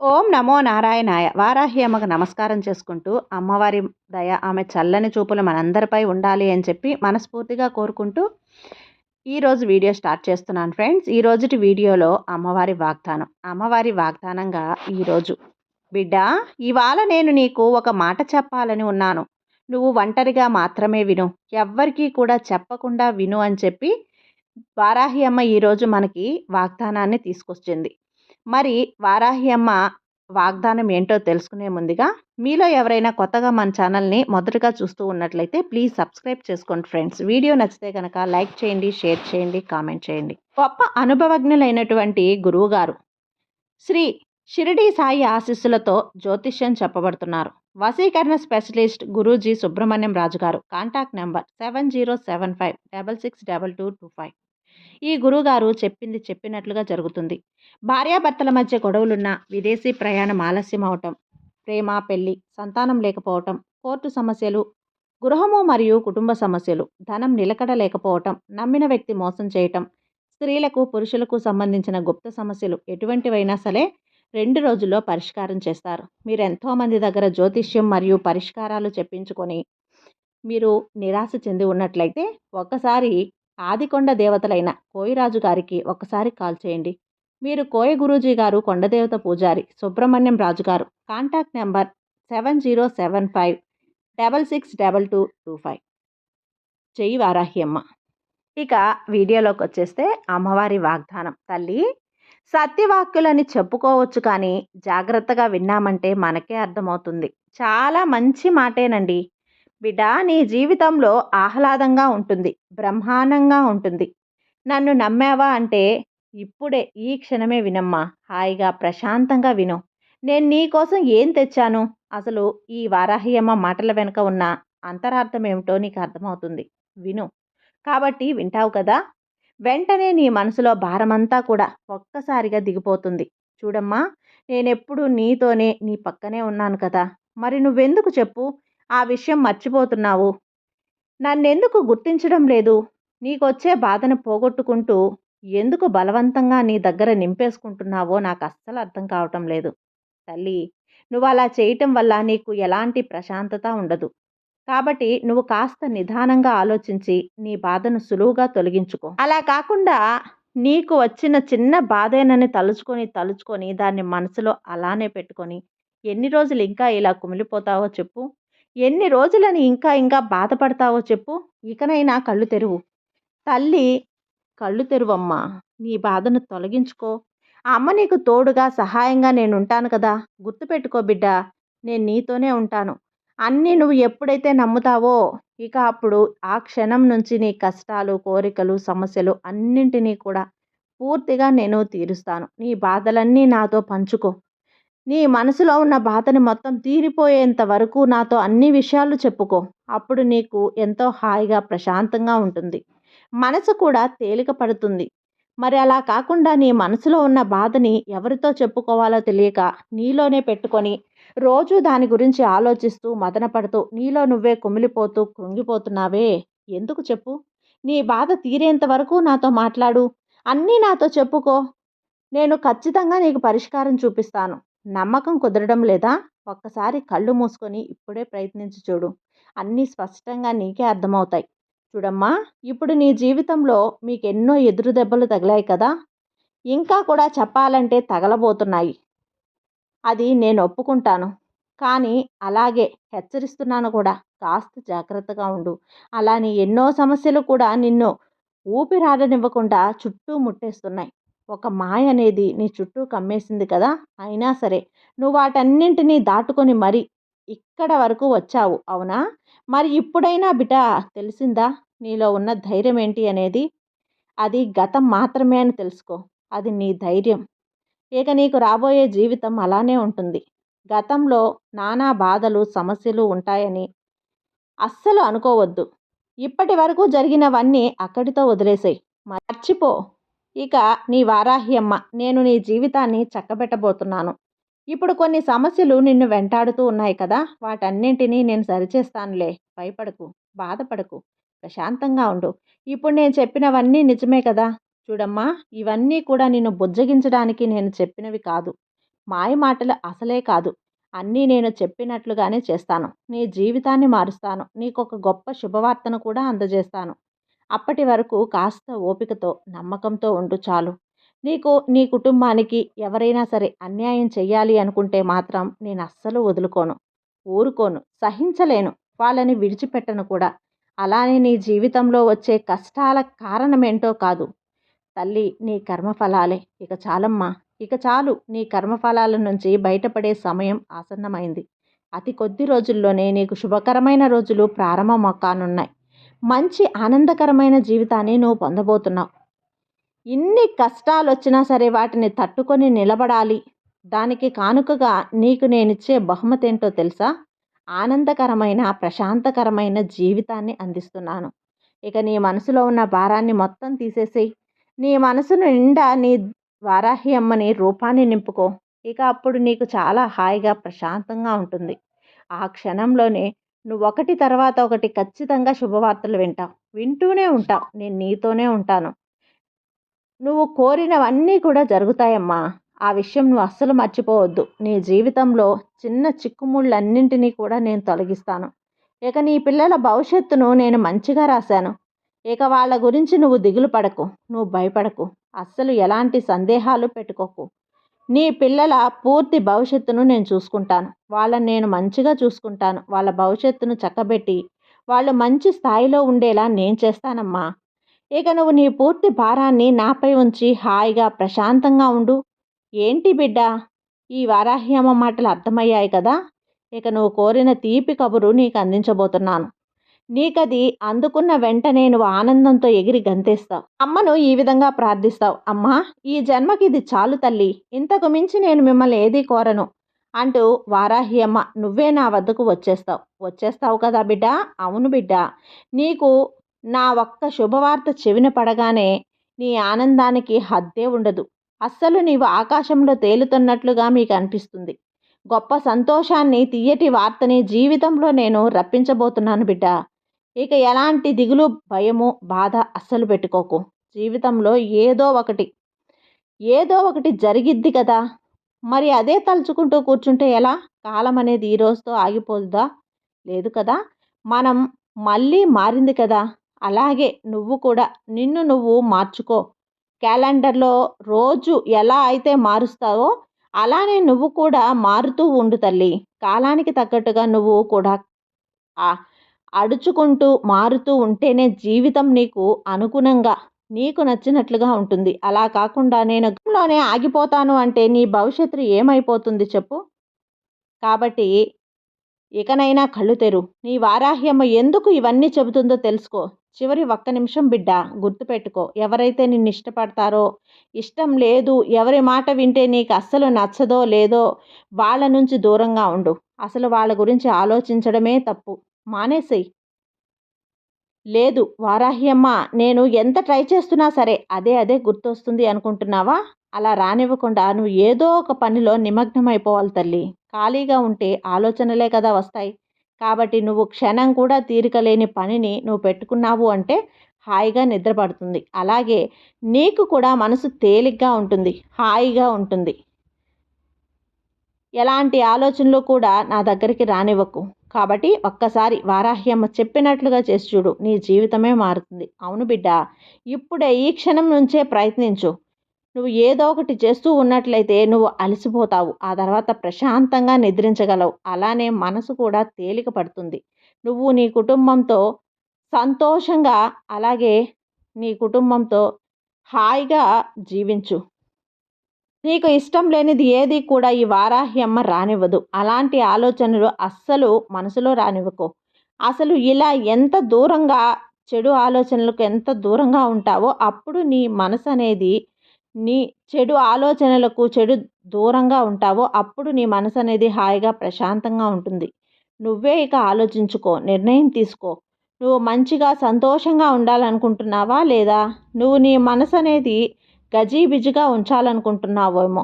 ఓం నమో నారాయణాయ. వారాహి అమ్మకు నమస్కారం చేసుకుంటూ అమ్మవారి దయ ఆమె చల్లని చూపులు మనందరిపై ఉండాలి అని చెప్పి మనస్ఫూర్తిగా కోరుకుంటూ ఈరోజు వీడియో స్టార్ట్ చేస్తున్నాను ఫ్రెండ్స్. ఈ రోజుటి వీడియోలో అమ్మవారి వాగ్దానం. అమ్మవారి వాగ్దానంగా ఈరోజు బిడ్డ ఇవాళ నేను నీకు ఒక మాట చెప్పాలని ఉన్నాను. నువ్వు ఒంటరిగా మాత్రమే విను. ఎవ్వరికీ కూడా చెప్పకుండా విను అని చెప్పి వారాహి అమ్మ ఈరోజు మనకి వాగ్దానాన్ని తీసుకొచ్చింది. మరి వారాహి అమ్మ వాగ్దానం ఏంటో తెలుసుకునే ముందుగా మీలో ఎవరైనా కొత్తగా మన ఛానల్ని మొదటగా చూస్తూ ఉన్నట్లయితే ప్లీజ్ సబ్స్క్రైబ్ చేసుకోండి ఫ్రెండ్స్. వీడియో నచ్చితే కనుక లైక్ చేయండి షేర్ చేయండి కామెంట్ చేయండి. గొప్ప అనుభవజ్ఞులైనటువంటి గురువుగారు శ్రీ షిరిడి సాయి ఆశీస్సులతో జ్యోతిష్యం చెప్పబడుతున్నారు. వసీకరణ స్పెషలిస్ట్ గురూజీ సుబ్రహ్మణ్యం రాజు గారు contact number seven zero seven five double six double two two five. ఈ గురువుగారు చెప్పింది చెప్పినట్లుగా జరుగుతుంది. భార్యాభర్తల మధ్య గొడవలున్న విదేశీ ప్రయాణం ఆలస్యం అవటం ప్రేమ పెళ్ళి సంతానం లేకపోవటం కోర్టు సమస్యలు గృహము మరియు కుటుంబ సమస్యలు ధనం నిలకడ లేకపోవటం నమ్మిన వ్యక్తి మోసం చేయటం స్త్రీలకు పురుషులకు సంబంధించిన గుప్త సమస్యలు ఎటువంటివైనా సరే రెండు రోజుల్లో పరిష్కారం చేస్తారు. మీరు ఎంతోమంది దగ్గర జ్యోతిష్యం మరియు పరిష్కారాలు చెప్పించుకొని మీరు నిరాశ చెంది ఉన్నట్లయితే ఒక్కసారి ఆదికొండ దేవతలైన కోయిరాజు గారికి ఒక్కసారి కాల్ చేయండి. మీరు కోయ గురూజీ గారు కొండదేవత పూజారి సుబ్రహ్మణ్యం రాజు గారు contact number seven zero seven five double six double two two five. చెయ్యి వారాహ్యమ్మ. ఇక వీడియోలోకి వచ్చేస్తే అమ్మవారి వాగ్దానం. తల్లి సత్యవాక్యులని చెప్పుకోవచ్చు కానీ జాగ్రత్తగా విన్నామంటే మనకే అర్థమవుతుంది. చాలా మంచి మాటేనండి. బిడ్డ నీ జీవితంలో ఆహ్లాదంగా ఉంటుంది బ్రహ్మాండంగా ఉంటుంది. నన్ను నమ్మావా అంటే ఇప్పుడే ఈ క్షణమే వినమ్మా. హాయిగా ప్రశాంతంగా విను. నేను నీ కోసం ఏం తెచ్చాను? అసలు ఈ వారాహ్యమ్మ మాటల వెనుక ఉన్న అంతరార్థం ఏమిటో నీకు అర్థమవుతుంది. విను. కాబట్టి వింటావు కదా? వెంటనే నీ మనసులో భారమంతా కూడా ఒక్కసారిగా దిగిపోతుంది. చూడమ్మా నేనెప్పుడు నీతోనే నీ పక్కనే ఉన్నాను కదా. మరి నువ్వెందుకు చెప్పు? ఆ విషయం మర్చిపోతున్నావు. నన్నెందుకు గుర్తించడం లేదు? నీకొచ్చే బాధను పోగొట్టుకుంటూ ఎందుకు బలవంతంగా నీ దగ్గర నింపేసుకుంటున్నావో నాకు అస్సలు అర్థం కావటం లేదు. తల్లి నువ్వు అలా చేయటం వల్ల నీకు ఎలాంటి ప్రశాంతత ఉండదు. కాబట్టి నువ్వు కాస్త నిదానంగా ఆలోచించి నీ బాధను సులువుగా తొలగించుకో. అలా కాకుండా నీకు వచ్చిన చిన్న బాధేనని తలుచుకొని తలుచుకొని దాన్ని మనసులో అలానే పెట్టుకొని ఎన్ని రోజులు ఇంకా ఇలా కుమిలిపోతావో చెప్పు. ఎన్ని రోజులని ఇంకా ఇంకా బాధపడతావో చెప్పు. ఇకనైనా కళ్ళు తెరువు. తల్లి కళ్ళు తెరువమ్మా. నీ బాధను తొలగించుకో. ఆ అమ్మ నీకు తోడుగా సహాయంగా నేను ఉంటాను కదా. గుర్తుపెట్టుకో బిడ్డ. నేను నీతోనే ఉంటాను. అన్నీ నువ్వు ఎప్పుడైతే నమ్ముతావో ఇక అప్పుడు ఆ క్షణం నుంచి నీ కష్టాలు కోరికలు సమస్యలు అన్నింటినీ కూడా పూర్తిగా నేను తీరుస్తాను. నీ బాధలన్నీ నాతో పంచుకో. నీ మనసులో ఉన్న బాధని మొత్తం తీరిపోయేంత వరకు నాతో అన్ని విషయాలు చెప్పుకో. అప్పుడు నీకు ఎంతో హాయిగా ప్రశాంతంగా ఉంటుంది. మనసు కూడా తేలిక పడుతుంది. మరి అలా కాకుండా నీ మనసులో ఉన్న బాధని ఎవరితో చెప్పుకోవాలో తెలియక నీలోనే పెట్టుకొని రోజు దాని గురించి ఆలోచిస్తూ మదనపడుతూ నీలో నువ్వే కుమిలిపోతూ కృంగిపోతున్నావే. ఎందుకు చెప్పు? నీ బాధ తీరేంత వరకు నాతో మాట్లాడు. అన్నీ నాతో చెప్పుకో. నేను ఖచ్చితంగా నీకు పరిష్కారం చూపిస్తాను. నమ్మకం కుదరడం లేదా? ఒక్కసారి కళ్ళు మూసుకొని ఇప్పుడే ప్రయత్నించి చూడు. అన్నీ స్పష్టంగా నీకే అర్థమవుతాయి. చూడమ్మా ఇప్పుడు నీ జీవితంలో మీకు ఎన్నో ఎదురు దెబ్బలు తగిలాయి కదా? ఇంకా కూడా చెప్పాలంటే తగలబోతున్నాయి. అది నేను ఒప్పుకుంటాను. కానీ అలాగే హెచ్చరిస్తున్నాను కూడా. కాస్త జాగ్రత్తగా ఉండు. అలానే ఎన్నో సమస్యలు కూడా నిన్ను ఊపిరాడనివ్వకుండా చుట్టూ ముట్టేస్తున్నాయి. ఒక మాయ అనేది నీ చుట్టూ కమ్మేసింది కదా అయినా సరే నువ్వు వాటన్నింటినీ దాటుకొని మరి ఇక్కడ వరకు వచ్చావు అవునా? మరి ఇప్పుడైనా బిడ్డ తెలిసిందా నీలో ఉన్న ధైర్యం ఏంటి అనేది? అది గతం మాత్రమే అని తెలుసుకో అది నీ ధైర్యం. ఇక నీకు రాబోయే జీవితం అలానే ఉంటుంది. గతంలో నానా బాధలు సమస్యలు ఉంటాయని అస్సలు అనుకోవద్దు. ఇప్పటి వరకు జరిగినవన్నీ అక్కడితో వదిలేసాయి. మర్చిపో. ఇక నీ వారాహ్యమ్మ నేను నీ జీవితాన్ని చక్కబెట్టబోతున్నాను. ఇప్పుడు కొన్ని సమస్యలు నిన్ను వెంటాడుతూ ఉన్నాయి కదా వాటన్నింటినీ నేను సరిచేస్తానులే. భయపడకు బాధపడకు ప్రశాంతంగా ఉండు. ఇప్పుడు నేను చెప్పినవన్నీ నిజమే కదా. చూడమ్మా ఇవన్నీ కూడా నిన్ను బుజ్జగించడానికి నేను చెప్పినవి కాదు. మాయ మాటలు అసలే కాదు. అన్నీ నేను చెప్పినట్లుగానే చేస్తాను. నీ జీవితాన్ని మారుస్తాను. నీకు ఒక గొప్ప శుభవార్తను కూడా అందజేస్తాను. అప్పటి వరకు కాస్త ఓపికతో నమ్మకంతో ఉండు చాలు. నీకు నీ కుటుంబానికి ఎవరైనా సరే అన్యాయం చెయ్యాలి అనుకుంటే మాత్రం నేను అస్సలు వదులుకోను ఊరుకోను సహించలేను వాళ్ళని విడిచిపెట్టను కూడా. అలానే నీ జీవితంలో వచ్చే కష్టాల కారణమేంటో కాదు. తల్లి నీ కర్మఫలాలే. ఇక చాలమ్మా. ఇక చాలు. నీ కర్మఫలాల నుంచి బయటపడే సమయం ఆసన్నమైంది. అతి కొద్ది రోజుల్లోనే నీకు శుభకరమైన రోజులు ప్రారంభం కానున్నాయి. మంచి ఆనందకరమైన జీవితాన్ని నువ్వు పొందబోతున్నావు. ఇన్ని కష్టాలు వచ్చినా సరే వాటిని తట్టుకొని నిలబడాలి. దానికి కానుకగా నీకు నేనిచ్చే బహుమతి ఏంటో తెలుసా? ఆనందకరమైన ప్రశాంతకరమైన జీవితాన్ని అందిస్తున్నాను. ఇక నీ మనసులో ఉన్న భారాన్ని మొత్తం తీసేసి నీ మనసు నిండా నీ వారాహి అమ్మని రూపాన్ని నింపుకో. ఇక అప్పుడు నీకు చాలా హాయిగా ప్రశాంతంగా ఉంటుంది. ఆ క్షణంలోనే నువ్వు ఒకటి తర్వాత ఒకటి ఖచ్చితంగా శుభవార్తలు వింటావు. వింటూనే ఉంటావు. నేను నీతోనే ఉంటాను. నువ్వు కోరినవన్నీ కూడా జరుగుతాయమ్మా. ఆ విషయం నువ్వు అస్సలు మర్చిపోవద్దు. నీ జీవితంలో చిన్న చిక్కుముళ్ళన్నింటినీ కూడా నేను తొలగిస్తాను. ఇక నీ పిల్లల భవిష్యత్తును నేను మంచిగా రాశాను. ఇక వాళ్ళ గురించి నువ్వు దిగులు పడకు. నువ్వు భయపడకు. అస్సలు ఎలాంటి సందేహాలు పెట్టుకోకు. నీ పిల్లల పూర్తి భవిష్యత్తును నేను చూసుకుంటాను. వాళ్ళని నేను మంచిగా చూసుకుంటాను. వాళ్ళ భవిష్యత్తును చక్కబెట్టి వాళ్ళు మంచి స్థాయిలో ఉండేలా నేను చేస్తానమ్మా. ఇక నువ్వు నీ పూర్తి భారాన్ని నాపై ఉంచి హాయిగా ప్రశాంతంగా ఉండు. ఏంటి బిడ్డ? ఈ వారాహ్యమ మాటలు అర్థమయ్యాయి కదా? ఇక నువ్వు కోరిన తీపి కబురు నీకు అందించబోతున్నాను. నీకది అందుకున్న వెంటనే నువ్వు ఆనందంతో ఎగిరి గంతేస్తావు. అమ్మను ఈ విధంగా ప్రార్థిస్తావు. అమ్మా ఈ జన్మకి ఇది చాలు తల్లి. ఇంతకు మించి నేను మిమ్మల్ని ఏదీ కోరను అంటూ వారాహి అమ్మ నువ్వే నా వద్దకు వచ్చేస్తావు. వచ్చేస్తావు కదా బిడ్డ? అవును బిడ్డ. నీకు నా ఒక్క శుభవార్త చెవిన పడగానే నీ ఆనందానికి హద్దే ఉండదు. అస్సలు నీవు ఆకాశంలో తేలుతున్నట్లుగా మీకు అనిపిస్తుంది గొప్ప సంతోషాన్ని తీయటి వార్తని జీవితంలో నేను రప్పించబోతున్నాను బిడ్డ. ఇక ఎలాంటి దిగులు భయము బాధ అస్సలు పెట్టుకోకు. జీవితంలో ఏదో ఒకటి ఏదో ఒకటి జరిగిద్ది కదా. మరి అదే తలుచుకుంటూ కూర్చుంటే ఎలా? కాలం అనేది ఈ రోజుతో ఆగిపోదుదా లేదు కదా. మనం మళ్ళీ మారింది కదా. అలాగే నువ్వు కూడా నిన్ను నువ్వు మార్చుకో. క్యాలెండర్లో రోజు ఎలా అయితే మారుస్తావో అలానే నువ్వు కూడా మారుతూ ఉండు తల్లి. కాలానికి తగ్గట్టుగా నువ్వు కూడా అడుచుకుంటూ మారుతూ ఉంటేనే జీవితం నీకు అనుగుణంగా నీకు నచ్చినట్లుగా ఉంటుంది. అలా కాకుండా నేను గతంలోనే ఆగిపోతాను అంటే నీ భవిష్యత్తు ఏమైపోతుంది చెప్పు. కాబట్టి ఇకనైనా కళ్ళు తెరు. నీ వారాహ్యమ్మ ఎందుకు ఇవన్నీ చెబుతుందో తెలుసుకో. చివరి ఒక్క నిమిషం బిడ్డ గుర్తుపెట్టుకో. ఎవరైతే నిన్ను ఇష్టపడతారో ఇష్టం లేదు ఎవరి మాట వింటే నీకు అస్సలు నచ్చదో లేదో వాళ్ళ నుంచి దూరంగా ఉండు. అసలు వాళ్ళ గురించి ఆలోచించడమే తప్పు. మానేసేయి. లేదు వారాహ్యమ్మ నేను ఎంత ట్రై చేస్తున్నా సరే అదే అదే గుర్తొస్తుంది అనుకుంటున్నావా? అలా రానివ్వకుండా నువ్వు ఏదో ఒక పనిలో నిమగ్నమైపోవాలి తల్లి. ఖాళీగా ఉంటే ఆలోచనలే కదా వస్తాయి. కాబట్టి నువ్వు క్షణం కూడా తీరికలేని పనిని నువ్వు పెట్టుకున్నావు అంటే హాయిగా నిద్రపడుతుంది. అలాగే నీకు కూడా మనసు తేలిగ్గా ఉంటుంది హాయిగా ఉంటుంది. ఎలాంటి ఆలోచనలు కూడా నా దగ్గరికి రానివ్వకు. కాబట్టి ఒక్కసారి వారాహ్యమ్మ చెప్పినట్లుగా చేసి చూడు నీ జీవితమే మారుతుంది. అవును బిడ్డ ఇప్పుడే ఈ క్షణం నుంచే ప్రయత్నించు. నువ్వు ఏదో ఒకటి చేస్తూ ఉన్నట్లయితే నువ్వు అలసిపోతావు ఆ తర్వాత ప్రశాంతంగా నిద్రించగలవు. అలానే మనసు కూడా తేలిక పడుతుంది. నువ్వు నీ కుటుంబంతో సంతోషంగా అలాగే నీ కుటుంబంతో హాయిగా జీవించు. నీకు ఇష్టం లేనిది ఏది కూడా ఈ వారాహ్యమ్మ రానివ్వదు. అలాంటి ఆలోచనలు అస్సలు మనసులో రానివ్వకు. అసలు ఇలా ఎంత దూరంగా చెడు ఆలోచనలకు ఎంత దూరంగా ఉంటావో అప్పుడు నీ మనసు అనేది నీ చెడు ఆలోచనలకు చెడు దూరంగా ఉంటావో అప్పుడు నీ మనసు అనేది హాయిగా ప్రశాంతంగా ఉంటుంది. నువ్వే ఇక ఆలోచించుకో నిర్ణయం తీసుకో. నువ్వు మంచిగా సంతోషంగా ఉండాలనుకుంటున్నావా లేదా? నువ్వు నీ మనసు అనేది గజీబిజిగా ఉంచాలనుకుంటున్నావేమో.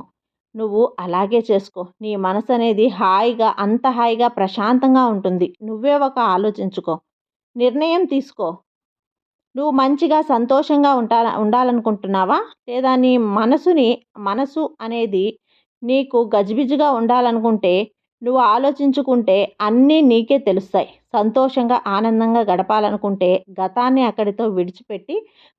నువ్వు అలాగే చేసుకో. నీ మనసు అనేది హాయిగా అంత హాయిగా ప్రశాంతంగా ఉంటుంది. నువ్వే ఒక ఆలోచించుకో. నిర్ణయం తీసుకో. నువ్వు మంచిగా సంతోషంగా ఉంటా ఉండాలనుకుంటున్నావా? లేదా నీ మనసుని మనసు అనేది నీకు గజిబిజిగా ఉండాలనుకుంటే నువ్వు ఆలోచించుకుంటే అన్నీ నీకే తెలుస్తాయి. సంతోషంగా ఆనందంగా గడపాలనుకుంటే గతాన్ని అక్కడితో విడిచిపెట్టి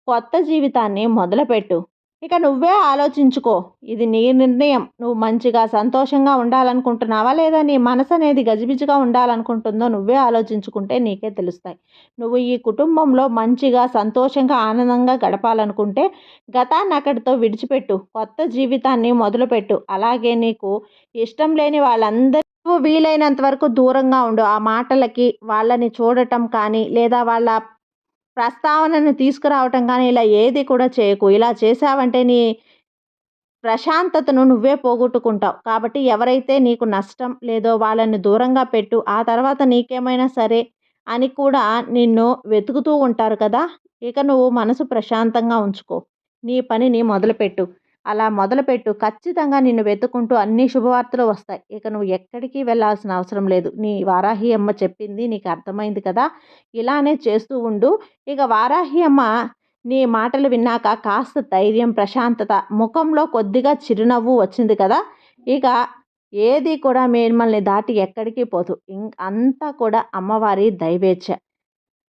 కొత్త జీవితాన్ని మొదలుపెట్టు. ఇక నువ్వే ఆలోచించుకో. ఇది నీ నిర్ణయం. నువ్వు మంచిగా సంతోషంగా ఉండాలనుకుంటున్నావా లేదా నీ మనసు అనేది గజిబిజిగా ఉండాలనుకుంటుందో నువ్వే ఆలోచించుకుంటే నీకే తెలుస్తాయి. నువ్వు ఈ కుటుంబంలో మంచిగా సంతోషంగా ఆనందంగా గడపాలనుకుంటే గతాన్ని అక్కడితో విడిచిపెట్టు. కొత్త జీవితాన్ని మొదలుపెట్టు. అలాగే నీకు ఇష్టం లేని వాళ్ళందరి వీలైనంత వరకు దూరంగా ఉండు. ఆ మాటలకి వాళ్ళని చూడటం కానీ లేదా వాళ్ళ ప్రస్తావనను తీసుకురావటం కానీ ఇలా ఏది కూడా చేయకు. ఇలా చేసావంటే నీ ప్రశాంతతను నువ్వే పోగొట్టుకుంటావు. కాబట్టి ఎవరైతే నీకు నష్టం లేదో వాళ్ళని దూరంగా పెట్టు. ఆ తర్వాత నీకేమైనా సరే అని కూడా నిన్ను వెతుకుతూ ఉంటారు కదా ఇక నువ్వు మనసు ప్రశాంతంగా ఉంచుకో. నీ పనిని మొదలుపెట్టు. అలా మొదలుపెట్టు. ఖచ్చితంగా నిన్ను వెతుక్కుంటూ అన్ని శుభవార్తలు వస్తాయి. ఇక నువ్వు ఎక్కడికి వెళ్ళాల్సిన అవసరం లేదు. నీ వారాహి అమ్మ చెప్పింది నీకు అర్థమైంది కదా? ఇలానే చేస్తూ ఉండు. ఇక వారాహి అమ్మ నీ మాటలు విన్నాక కాస్త ధైర్యం ప్రశాంతత ముఖంలో కొద్దిగా చిరునవ్వు వచ్చింది కదా? ఇక ఏది కూడా మిమ్మల్ని దాటి ఎక్కడికి పోదు. ఇంక అంతా కూడా అమ్మవారి దైవేచ్ఛ.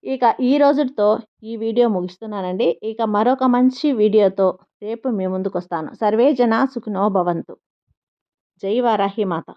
ఇక ఈ రోజుతో ఈ వీడియో ముగిస్తున్నానండి. ఇక మరొక మంచి వీడియోతో రేపు మీ ముందుకు వస్తాను సర్వే జన సుఖినో భవంతు. జై వారాహి మాత.